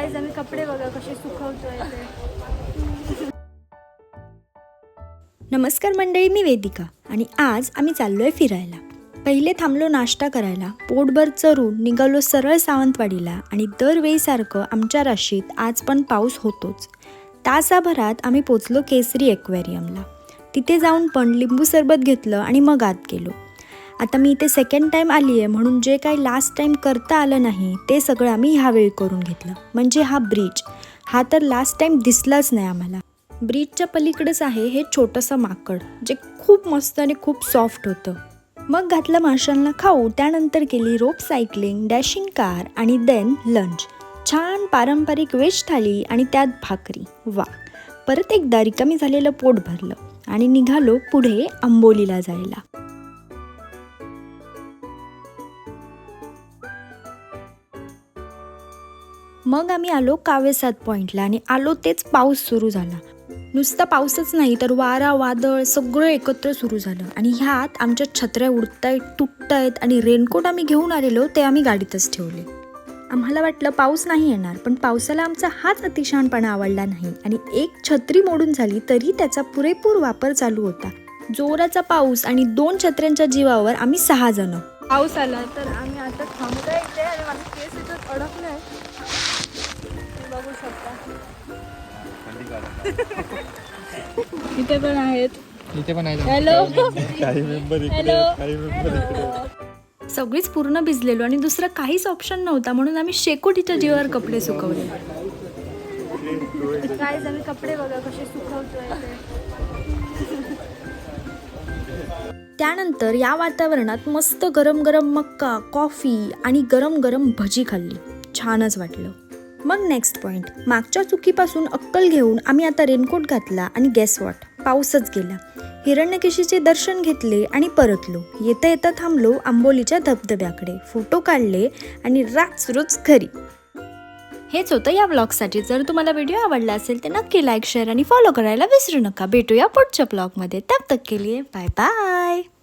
Guys आम्ही कपडे बघा कसे सुकवतोय ते. नमस्कार मंडळी मी वेदिका आणि आज आम्ही चाललोय फिरायला. पहिले थांबलो नाश्ता करायला पोटभर चरून निघालो सरळ सावंतवाडीला आणि दरवेळीसारखं आमच्या राशीत आज पण पाऊस होतोच. तासाभरात आम्ही पोचलो केसरी एक्वेरियमला. तिथे जाऊन पण लिंबू सरबत घेतलं आणि मग आत गेलो. आता मी इथे सेकंड टाईम आली आहे म्हणून जे काही लास्ट टाईम करता आलं नाही ते सगळं आम्ही ह्यावेळी करून घेतलं. म्हणजे हा ब्रिज हा तर लास्ट टाईम दिसलाच नाही आम्हाला. ब्रिजच्या पलीकडेच आहे हे छोटंसं माकड जे खूप मस्त आणि खूप सॉफ्ट होतं. मग घातलं माशांना खाऊ त्यानंतर केली रोप सायकलिंग डॅशिंग कार आणि देन लंच छान पारंपरिक वेज थाली आणि त्यात भाकरी. वा. परत एकदा रिकामी झालेलं पोट भरलं आणि निघालो पुढे आंबोलीला जायला. मग आम्ही आलो कावेसात पॉईंटला आणि आलो तेच पाऊस सुरू झाला. नुसता पाऊसच नाही तर वारा वादळ सगळं एकत्र सुरू झालं. आणि ह्यात आमच्या छत्र्या उडतायत तुटतायत आणि रेनकोट आम्ही घेऊन आलेलो ते आम्ही गाडीतच ठेवले. आम्हाला वाटलं पाऊस नाही येणार पण पावसाला आमचा हाच अतिशहाणपणा आवडला नाही. आणि एक छत्री मोडून झाली तरी त्याचा पुरेपूर वापर चालू होता. जोराचा पाऊस आणि दोन छत्र्यांच्या जीवावर आम्ही सहा जण. पाऊस आला तर आम्ही आता थांबता इथे आणि माझे केस इथं अडकले इथे पण आहेत. इथे पण आहे हॅलो काही मेंबर हॅलो काही मेंबर सगळीच पूर्ण भिजलेलो आणि दुसरा काहीच ऑप्शन नव्हता म्हणून आम्ही शेकोटीच्या जीवावर कपडे सुकवले. गाईज आम्ही कपडे बघा कसे सुकवतोय ते. त्यानंतर या वातावरणात मस्त गरम गरम मक्का कॉफी आणि गरम गरम भजी खाल्ली. छानच वाटलं. मग नेक्स्ट पॉईंट मागच्या चुकीपासून अक्कल घेऊन आम्ही आता रेनकोट घातला आणि गॅस वॉट पाऊसच गेला. हिरण्यकेशीचे दर्शन घेतले आणि परतलो. येता येता थांबलो आंबोलीच्या धबधब्याकडे. फोटो काढले आणि राच रोज घरी. हेच होतं या ब्लॉगसाठी जर तुम्हाला व्हिडिओ आवडला असेल तर नक्की लाईक शेअर आणि फॉलो करायला विसरू नका. भेटूया पुढच्या ब्लॉगमध्ये तब तक के लिए बाय बाय